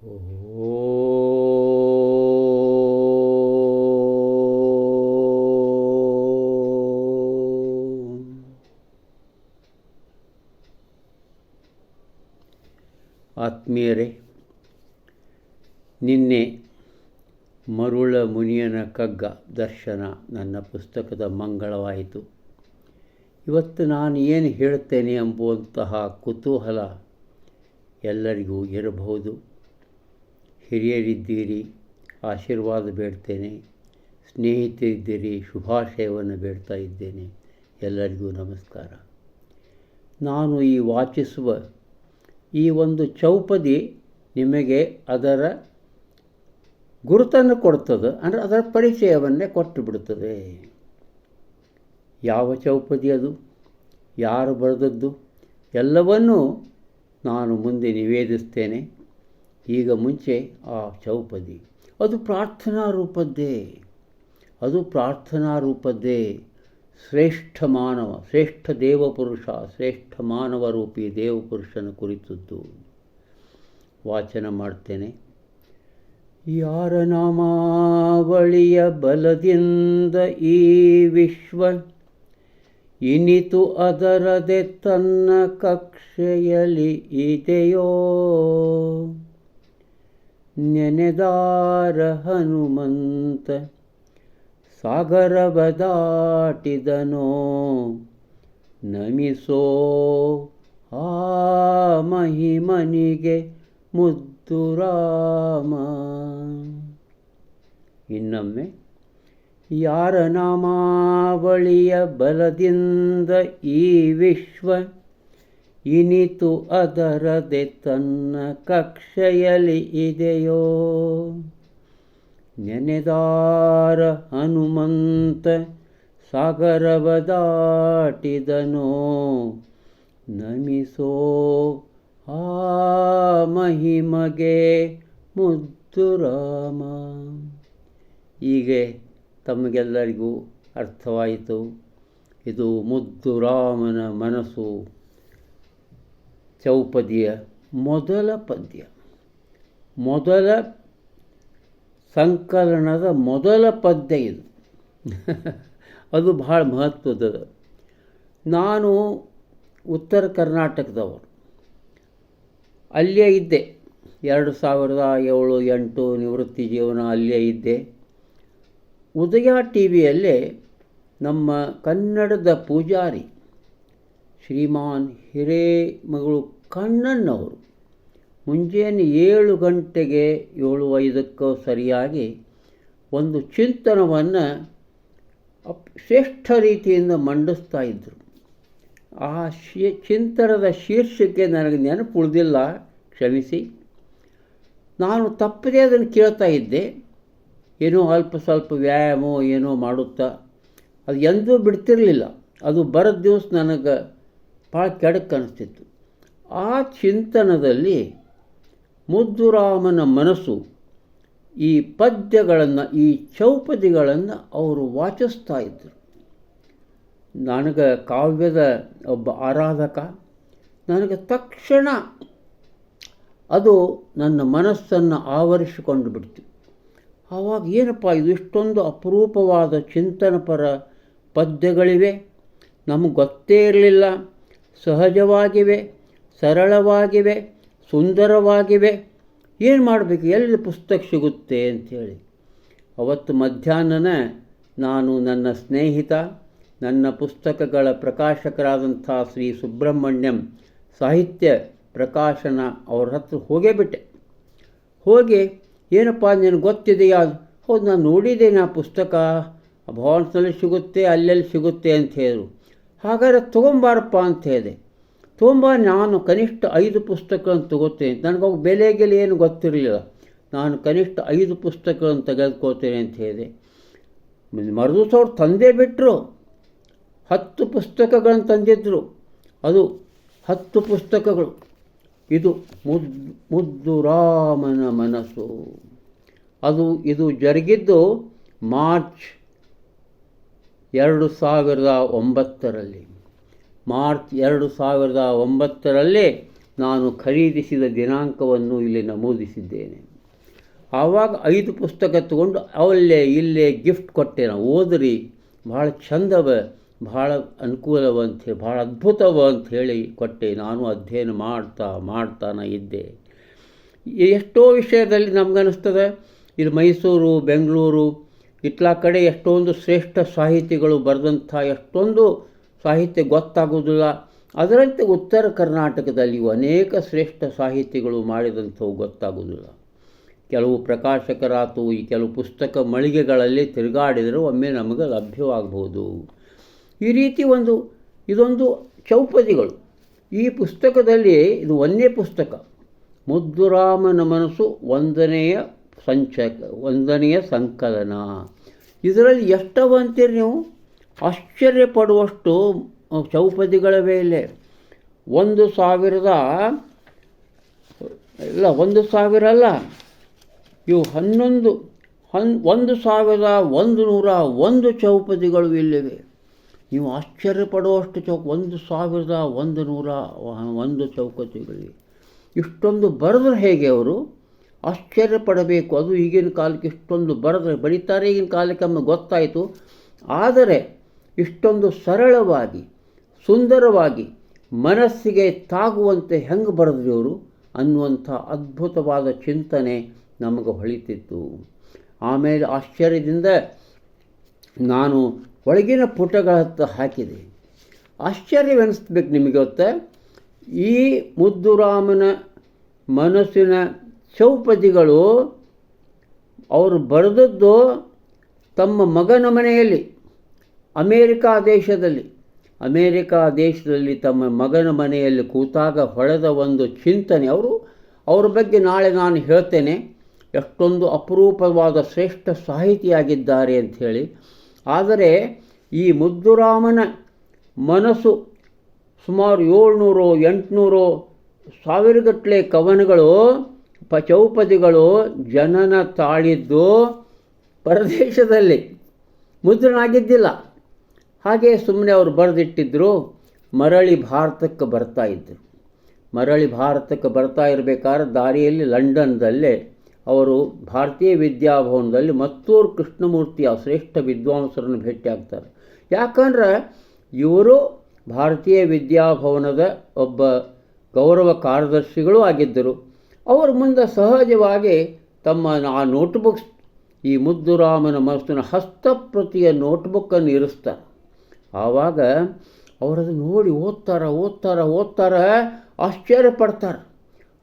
ಆತ್ಮೀಯರೇ, ನಿನ್ನೆ ಮರುಳ ಮುನಿಯನ ಕಗ್ಗ ದರ್ಶನ ನನ್ನ ಪುಸ್ತಕದ ಮಂಗಳವಾಯಿತು. ಇವತ್ತು ನಾನು ಏನು ಹೇಳುತ್ತೇನೆ ಎಂಬುವಂತಹ ಕುತೂಹಲ ಎಲ್ಲರಿಗೂ ಇರಬಹುದು. ಹಿರಿಯರಿದ್ದೀರಿ, ಆಶೀರ್ವಾದ ಬೇಡ್ತೇನೆ. ಸ್ನೇಹಿತರಿದ್ದೀರಿ, ಶುಭಾಶಯವನ್ನು ಬೇಡ್ತಾ ಇದ್ದೇನೆ. ಎಲ್ಲರಿಗೂ ನಮಸ್ಕಾರ. ನಾನು ಈ ವಾಚಿಸುವ ಈ ಒಂದು ಚೌಪದಿ ನಿಮಗೆ ಅದರ ಗುರುತನ್ನು ಕೊಡ್ತದೆ, ಅಂದರೆ ಅದರ ಪರಿಚಯವನ್ನೇ ಕೊಟ್ಟು ಬಿಡುತ್ತದೆ ಯಾವ ಚೌಪದಿ ಅದು? ಯಾರು ಬರೆದದ್ದು? ಎಲ್ಲವನ್ನೂ ನಾನು ಮುಂದೆ ನಿವೇದಿಸ್ತೇನೆ. ಈಗ ಮುಂಚೆ ಆ ಚೌಪದಿ ಅದು ಪ್ರಾರ್ಥನಾ ರೂಪದ್ದೇ. ಅದು ಪ್ರಾರ್ಥನಾ ರೂಪದ್ದೇ. ಶ್ರೇಷ್ಠ ಮಾನವ, ಶ್ರೇಷ್ಠ ದೇವಪುರುಷ, ಶ್ರೇಷ್ಠ ಮಾನವ ರೂಪಿ ದೇವಪುರುಷನ ಕುರಿತದ್ದು. ವಾಚನ ಮಾಡ್ತೇನೆ. ಯಾರ ನಾಮಾವಳಿಯ ಬಲದಿಂದ ಈ ವಿಶ್ವ ಇನಿತು ಅದರದೆ ತನ್ನ ಕಕ್ಷೆಯಲ್ಲಿ ಇದೆಯೋ? ನೆನೆದಾರ ಹನುಮಂತ ಸಾಗರವ ದಾಟಿದನೋ ನಮಿಸೋ ಆ ಮಹಿಮನಿಗೆ ಮುದ್ದು ರಾಮ. ಇನ್ನೊಮ್ಮೆ, ಯಾರ ನಾಮಾವಳಿಯ ಬಲದಿಂದ ಈ ವಿಶ್ವ ಇನಿತು ಅದರದೆ ತನ್ನ ಕಕ್ಷೆಯಲ್ಲಿ ಇದೆಯೋ? ನೆನೆದಾರ ಹನುಮಂತ ಸಾಗರವ ದಾಟಿದನೋ? ನಮಿಸೋ ಆ ಮಹಿಮಗೆ ಮುದ್ದು ರಾಮ. ಹೀಗೆ ತಮಗೆಲ್ಲರಿಗೂ ಅರ್ಥವಾಯಿತು. ಇದು ಮುದ್ದು ರಾಮನ ಮನಸ್ಸು. ಚೌಪದಿಯ ಮೊದಲ ಪದ್ಯ. ಮೊದಲ ಸಂಕಲನದ ಮೊದಲ ಪದ್ಯ ಇದು. ಅದು ಭಾಳ ಮಹತ್ವದ. ನಾನು ಉತ್ತರ ಕರ್ನಾಟಕದವರು ಅಲ್ಲೇ ಇದ್ದೆ. ಎರಡು ಸಾವಿರದ ಏಳು ಎಂಟು ನಿವೃತ್ತಿ ಜೀವನ ಅಲ್ಲೇ ಇದ್ದೆ. ಉದಯ ಟಿ ವಿಯಲ್ಲೇ ನಮ್ಮ ಕನ್ನಡದ ಪೂಜಾರಿ ಶ್ರೀಮಾನ್ ಹಿರೇಮಗಳು ಕಣ್ಣಣ್ಣವರು ಮುಂಜಾನೆ ಏಳು ಗಂಟೆಗೆ ಏಳು ಐದಕ್ಕೂ ಸರಿಯಾಗಿ ಒಂದು ಚಿಂತನವನ್ನು ಶ್ರೇಷ್ಠ ರೀತಿಯಿಂದ ಮಂಡಿಸ್ತಾ ಇದ್ದರು ಆ ಶಿ ಚಿಂತನದ ಶೀರ್ಷಿಕೆ ನನಗೆ ನೆನಪು ಉಳಿದಿಲ್ಲ, ಕ್ಷಮಿಸಿ. ನಾನು ತಪ್ಪದೇ ಅದನ್ನು ಕೇಳ್ತಾ ಇದ್ದೆ. ಏನೋ ಅಲ್ಪ ಸ್ವಲ್ಪ ವ್ಯಾಯಾಮ ಏನೋ ಮಾಡುತ್ತಾ, ಅದು ಎಂದೂ ಬಿಡ್ತಿರಲಿಲ್ಲ. ಅದು ಬರದ ದಿವಸ ನನಗೆ ಭಾಳ ಕೆಡಕ್ಕೆ ಅನಿಸ್ತಿತ್ತು. ಆ ಚಿಂತನದಲ್ಲಿ ಮುದ್ದುರಾಮನ ಮನಸ್ಸು ಈ ಪದ್ಯಗಳನ್ನು, ಈ ಚೌಪದಿಗಳನ್ನು ಅವರು ವಾಚಿಸ್ತಾ ಇದ್ದರು ನನಗೆ ಕಾವ್ಯದ ಒಬ್ಬ ಆರಾಧಕ, ನನಗೆ ತಕ್ಷಣ ಅದು ನನ್ನ ಮನಸ್ಸನ್ನು ಆವರಿಸಿಕೊಂಡು ಬಿಡ್ತು. ಆವಾಗ ಏನಪ್ಪ ಇದು ಇಷ್ಟೊಂದು ಅಪರೂಪವಾದ ಚಿಂತನಪರ ಪದ್ಯಗಳಿವೆ, ನಮಗೆ ಗೊತ್ತೇ ಇರಲಿಲ್ಲ. ಸಹಜವಾಗಿವೆ, ಸರಳವಾಗಿವೆ, ಸುಂದರವಾಗಿವೆ. ಏನು ಮಾಡಬೇಕು? ಎಲ್ಲಿ ಪುಸ್ತಕ ಸಿಗುತ್ತೆ ಅಂಥೇಳಿ. ಅವತ್ತು ಮಧ್ಯಾಹ್ನನ ನಾನು ನನ್ನ ಸ್ನೇಹಿತ, ನನ್ನ ಪುಸ್ತಕಗಳ ಪ್ರಕಾಶಕರಾದಂಥ ಶ್ರೀ ಸುಬ್ರಹ್ಮಣ್ಯಂ ಸಾಹಿತ್ಯ ಪ್ರಕಾಶನ ಅವ್ರ ಹತ್ರ ಹೋಗೇ ಬಿಟ್ಟೆ. ಹೋಗಿ, ಏನಪ್ಪ ನಿನಗೆ ಗೊತ್ತಿದೆಯಾ? ಹೌದು, ನಾನು ನೋಡಿದ್ದೇನೆ ಆ ಪುಸ್ತಕ. ಭವನ್ಸ್ನಲ್ಲಿ ಸಿಗುತ್ತೆ, ಅಲ್ಲೆಲ್ಲಿ ಸಿಗುತ್ತೆ ಅಂತ ಹೇಳಿದ್ರು ಹಾಗಾದ್ರೆ ತೊಗೊಂಬಾರಪ್ಪ ಅಂತ ಹೇಳಿದೆ. ತುಂಬ ನಾನು ಕನಿಷ್ಠ ಐದು ಪುಸ್ತಕಗಳನ್ನು ತಗೋತೇನೆ. ನನಗೆ ಬೆಲೆಗೆಲೆ ಏನು ಗೊತ್ತಿರಲಿಲ್ಲ. ನಾನು ಕನಿಷ್ಠ ಐದು ಪುಸ್ತಕಗಳನ್ನು ತೆಗೆದುಕೋತೇನೆ ಅಂತ ಹೇಳಿದೆ. ಮರುದಿವಸ ಅವ್ರು ತಂದೇ ಬಿಟ್ಟರು ಹತ್ತು ಪುಸ್ತಕಗಳನ್ನು ತಂದಿದ್ದರು ಅದು ಹತ್ತು ಪುಸ್ತಕಗಳು. ಇದು ಮುದ್, ಮುದ್ದು ರಾಮನ ಮನಸ್ಸು. ಅದು, ಇದು ಜರುಗಿದ್ದು ಮಾರ್ಚ್ ಎರಡು ಸಾವಿರದ ಒಂಬತ್ತರಲ್ಲಿ, ಮಾರ್ಚ್ ಎರಡು ಸಾವಿರದ ಒಂಬತ್ತರಲ್ಲಿ ನಾನು ಖರೀದಿಸಿದ ದಿನಾಂಕವನ್ನು ಇಲ್ಲಿ ನಮೂದಿಸಿದ್ದೇನೆ. ಆವಾಗ ಐದು ಪುಸ್ತಕ ತಗೊಂಡು ಅವಲ್ಲೇ ಇಲ್ಲೇ ಗಿಫ್ಟ್ ಕೊಟ್ಟೆ. ನಾವು ಓದ್ರಿ, ಭಾಳ ಚಂದವ, ಭಾಳ ಅನುಕೂಲವ ಅಂಥೇಳಿ ಭಾಳ ಅದ್ಭುತವ ಅಂತ ಹೇಳಿ ಕೊಟ್ಟೆ. ನಾನು ಅಧ್ಯಯನ ಮಾಡ್ತಾ ಮಾಡ್ತಾನೆ ಇದ್ದೆ. ಎಷ್ಟೋ ವಿಷಯದಲ್ಲಿ ನಮಗನ್ನಿಸ್ತದೆ. ಇಲ್ಲಿ ಮೈಸೂರು, ಬೆಂಗಳೂರು ಇತ್ಲಾ ಕಡೆ ಎಷ್ಟೊಂದು ಶ್ರೇಷ್ಠ ಸಾಹಿತಿಗಳು ಬರೆದಂಥ ಎಷ್ಟೊಂದು ಸಾಹಿತ್ಯ ಗೊತ್ತಾಗೋದಿಲ್ಲ ಅದರಂತೆ ಉತ್ತರ ಕರ್ನಾಟಕದಲ್ಲಿ ಅನೇಕ ಶ್ರೇಷ್ಠ ಸಾಹಿತಿಗಳು ಮಾಡಿದಂಥವು ಗೊತ್ತಾಗೋದಿಲ್ಲ ಕೆಲವು ಪ್ರಕಾಶಕರಾತು ಈ ಕೆಲವು ಪುಸ್ತಕ ಮಳಿಗೆಗಳಲ್ಲಿ ತಿರುಗಾಡಿದರೆ ಒಮ್ಮೆ ನಮಗೆ ಲಭ್ಯವಾಗಬಹುದು. ಈ ರೀತಿ ಒಂದು, ಇದೊಂದು ಚೌಪದಿಗಳು. ಈ ಪುಸ್ತಕದಲ್ಲಿ ಇದು ಒಂದೇ ಪುಸ್ತಕ. ಮುದ್ದುರಾಮನ ಮನಸ್ಸು ಒಂದನೆಯ ಸಂಚಕ ಒಂದನೆಯ ಸಂಕಲನ. ಇದರಲ್ಲಿ ಎಷ್ಟವ ಅಂತೀರಿ ನೀವು ಆಶ್ಚರ್ಯಪಡುವಷ್ಟು ಚೌಪದಿಗಳ ಮೇಲೆ. ಒಂದು ಸಾವಿರದ, ಇಲ್ಲ, ಒಂದು ಸಾವಿರ ಅಲ್ಲ. ಇವು ಹನ್ನೊಂದು, ಹನ್, ಒಂದು ಸಾವಿರದ ಒಂದು ನೂರ ಒಂದು ಚೌಪದಿಗಳು ಇಲ್ಲಿವೆ. ನೀವು ಆಶ್ಚರ್ಯಪಡುವಷ್ಟು ಚೌಕ ಒಂದು ಸಾವಿರದ ಒಂದು ನೂರ ಒಂದು ಚೌಕತಿಗಳಿವೆ ಇಷ್ಟೊಂದು ಬರೆದ್ರೆ ಹೇಗೆ ಅವರು? ಆಶ್ಚರ್ಯಪಡಬೇಕು. ಅದು ಈಗಿನ ಕಾಲಕ್ಕೆ ಇಷ್ಟೊಂದು ಬರೆದ್ರೆ ಬರೀತಾರೆ ಈಗಿನ ಕಾಲಕ್ಕೆ ನಮಗೆ ಗೊತ್ತಾಯಿತು. ಆದರೆ ಇಷ್ಟೊಂದು ಸರಳವಾಗಿ, ಸುಂದರವಾಗಿ ಮನಸ್ಸಿಗೆ ತಾಗುವಂತೆ ಹೆಂಗೆ ಬರೆದ್ರಿ ಅವರು ಅನ್ನುವಂಥ ಅದ್ಭುತವಾದ ಚಿಂತನೆ ನಮಗೆ ಹೊಳಿತಿತ್ತು. ಆಮೇಲೆ ಆಶ್ಚರ್ಯದಿಂದ ನಾನು ಒಳಗಿನ ಪುಟಗಳ ಹತ್ತ ಹಾಕಿದೆ. ಆಶ್ಚರ್ಯವೆನಿಸ್ಬೇಕು ನಿಮಗೆ ಗೊತ್ತ? ಈ ಮುದ್ದುರಾಮನ ಮನಸ್ಸಿನ ಚೌಪದಿಗಳು ಅವರು ಬರೆದದ್ದು ತಮ್ಮ ಮಗನ ಮನೆಯಲ್ಲಿ, ಅಮೇರಿಕಾ ದೇಶದಲ್ಲಿ. ಅಮೇರಿಕಾ ದೇಶದಲ್ಲಿ ತಮ್ಮ ಮಗನ ಮನೆಯಲ್ಲಿ ಕೂತಾಗ ಹೊಳೆದ ಒಂದು ಚಿಂತನೆ. ಅವರು, ಅವ್ರ ಬಗ್ಗೆ ನಾಳೆ ನಾನು ಹೇಳ್ತೇನೆ. ಎಷ್ಟೊಂದು ಅಪರೂಪವಾದ ಶ್ರೇಷ್ಠ ಸಾಹಿತಿಯಾಗಿದ್ದಾರೆ ಅಂಥೇಳಿ ಆದರೆ ಈ ಮುದ್ದುರಾಮನ ಮನಸ್ಸು ಸುಮಾರು ಏಳ್ನೂರು ಎಂಟುನೂರು ಸಾವಿರಗಟ್ಟಲೆ ಕವನಗಳು ಪ ಚೌಪದಿಗಳು ಜನನ ತಾಳಿದ್ದು ಪರದೇಶದಲ್ಲಿ. ಮುದ್ರಣ ಆಗಿದ್ದಿಲ್ಲ ಹಾಗೆ ಸುಮ್ಮನೆ ಅವರು ಬರೆದಿಟ್ಟಿದ್ದರು ಮರಳಿ ಭಾರತಕ್ಕೆ ಬರ್ತಾ ಇದ್ದರು ಮರಳಿ ಭಾರತಕ್ಕೆ ಬರ್ತಾ ಇರಬೇಕಾದ್ರೆ ದಾರಿಯಲ್ಲಿ ಲಂಡನ್ದಲ್ಲೇ ಅವರು ಭಾರತೀಯ ವಿದ್ಯಾಭವನದಲ್ಲಿ ಮತ್ತೂರು ಕೃಷ್ಣಮೂರ್ತಿಯ ಶ್ರೇಷ್ಠ ವಿದ್ವಾಂಸರನ್ನು ಭೇಟಿಯಾಗ್ತಾರೆ ಯಾಕಂದ್ರೆ ಇವರು ಭಾರತೀಯ ವಿದ್ಯಾಭವನದ ಒಬ್ಬ ಗೌರವ ಕಾರ್ಯದರ್ಶಿಗಳೂ ಆಗಿದ್ದರು. ಅವರು ಮುಂದೆ ಸಹಜವಾಗಿ ತಮ್ಮ ಆ ನೋಟ್ಬುಕ್ಸ್ ಈ ಮುದ್ದುರಾಮನ ಮನಸ್ಸಿನ ಹಸ್ತಪ್ರತಿಯ ನೋಟ್ಬುಕ್ಕನ್ನು ಇರಿಸ್ತಾರೆ. ಆವಾಗ ಅವರದು ನೋಡಿ ಓದ್ತಾರೆ ಓದ್ತಾರೆ ಓದ್ತಾರೆ ಆಶ್ಚರ್ಯ ಪಡ್ತಾರೆ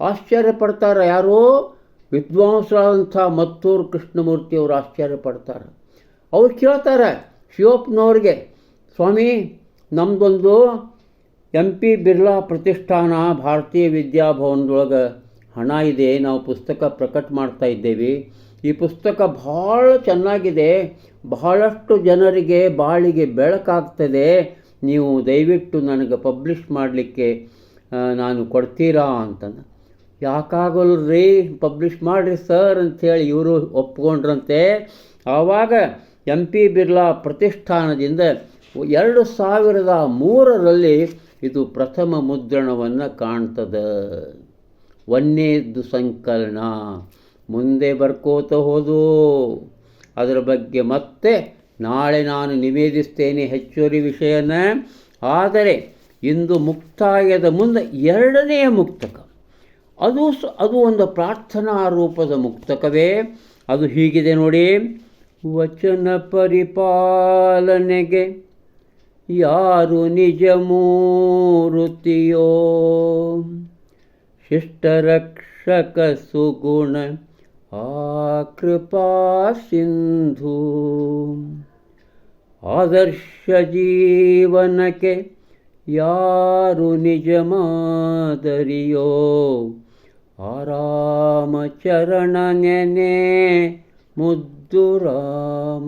ಆಶ್ಚರ್ಯ ಪಡ್ತಾರೆ ಯಾರೋ? ವಿದ್ವಾಂಸರಾದಂಥ ಮತ್ತೂರು ಕೃಷ್ಣಮೂರ್ತಿಯವರು ಆಶ್ಚರ್ಯ ಪಡ್ತಾರೆ ಅವ್ರು ಕೇಳ್ತಾರೆ ಶಿವಪ್ಪನವ್ರಿಗೆ, ಸ್ವಾಮಿ ನಮ್ಮದೊಂದು ಎಂ ಪಿ ಬಿರ್ಲಾ ಪ್ರತಿಷ್ಠಾನ ಭಾರತೀಯ ವಿದ್ಯಾಭವನದೊಳಗೆ ಹಣ ಇದೆ, ನಾವು ಪುಸ್ತಕ ಪ್ರಕಟ ಮಾಡ್ತಾ ಇದ್ದೇವೆ. ಈ ಪುಸ್ತಕ ಭಾಳ ಚೆನ್ನಾಗಿದೆ. ಬಹಳಷ್ಟು ಜನರಿಗೆ ಬಾಳಿಗೆ ಬೆಳಕಾಗ್ತದೆ ನೀವು ದಯವಿಟ್ಟು ನನಗೆ ಪಬ್ಲಿಷ್ ಮಾಡಲಿಕ್ಕೆ ನಾನು ಕೊಡ್ತೀರಾ ಅಂತಂದು. ಯಾಕಾಗಲ್ರಿ, ಪಬ್ಲಿಷ್ ಮಾಡಿರಿ ಸರ್ ಅಂಥೇಳಿ ಇವರು ಒಪ್ಕೊಂಡ್ರಂತೆ. ಆವಾಗ ಎಂ ಪಿ ಬಿರ್ಲಾ ಪ್ರತಿಷ್ಠಾನದಿಂದ ಎರಡು ಸಾವಿರದ ಮೂರರಲ್ಲಿ ಇದು ಪ್ರಥಮ ಮುದ್ರಣವನ್ನು ಕಾಣ್ತದೆ. ಒಂದೇದ್ದು ಸಂಕಲನ. ಮುಂದೆ ಬರ್ಕೋತ ಹೋದು. ಅದರ ಬಗ್ಗೆ ಮತ್ತೆ ನಾಳೆ ನಾನು ನಿವೇದಿಸ್ತೇನೆ ಹೆಚ್ಚುವರಿ ವಿಷಯನ. ಆದರೆ ಇಂದು ಮುಕ್ತಾಯದ ಮುಂದೆ ಎರಡನೆಯ ಮುಕ್ತಕ. ಅದು ಅದು ಒಂದು ಪ್ರಾರ್ಥನಾ ರೂಪದ ಮುಕ್ತಕವೇ. ಅದು ಹೀಗಿದೆ ನೋಡಿ. ವಚನ ಪರಿಪಾಲನೆಗೆ ಯಾರು ನಿಜ ಮೂರುತಿಯೋ ಶಿಷ್ಟರಕ್ಷಕ ಸುಗುಣ ಆ ಕೃಪಾ ಸಿಂಧು ಆದರ್ಶ ಜೀವನಕ್ಕೆ ಯಾರು ನಿಜ ಮಾದರಿಯೋ ಆರಾಮ ಚರಣ ನೆನೆ ಮುದ್ದು ರಾಮ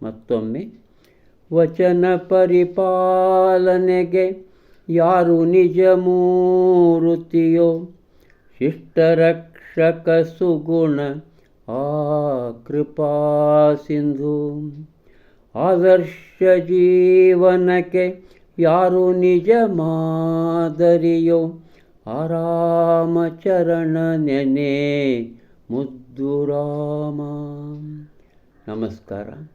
ಮತ್ತೊಮ್ಮೆ ವಚನ ಪರಿಪಾಲನೆಗೆ यारु निजमूर्तियो। शिष्टरक्षकसुगुण आ कृपासिन्धु आदर्श जीवनके यु निज मादरो आमचरणुराम नमस्कार।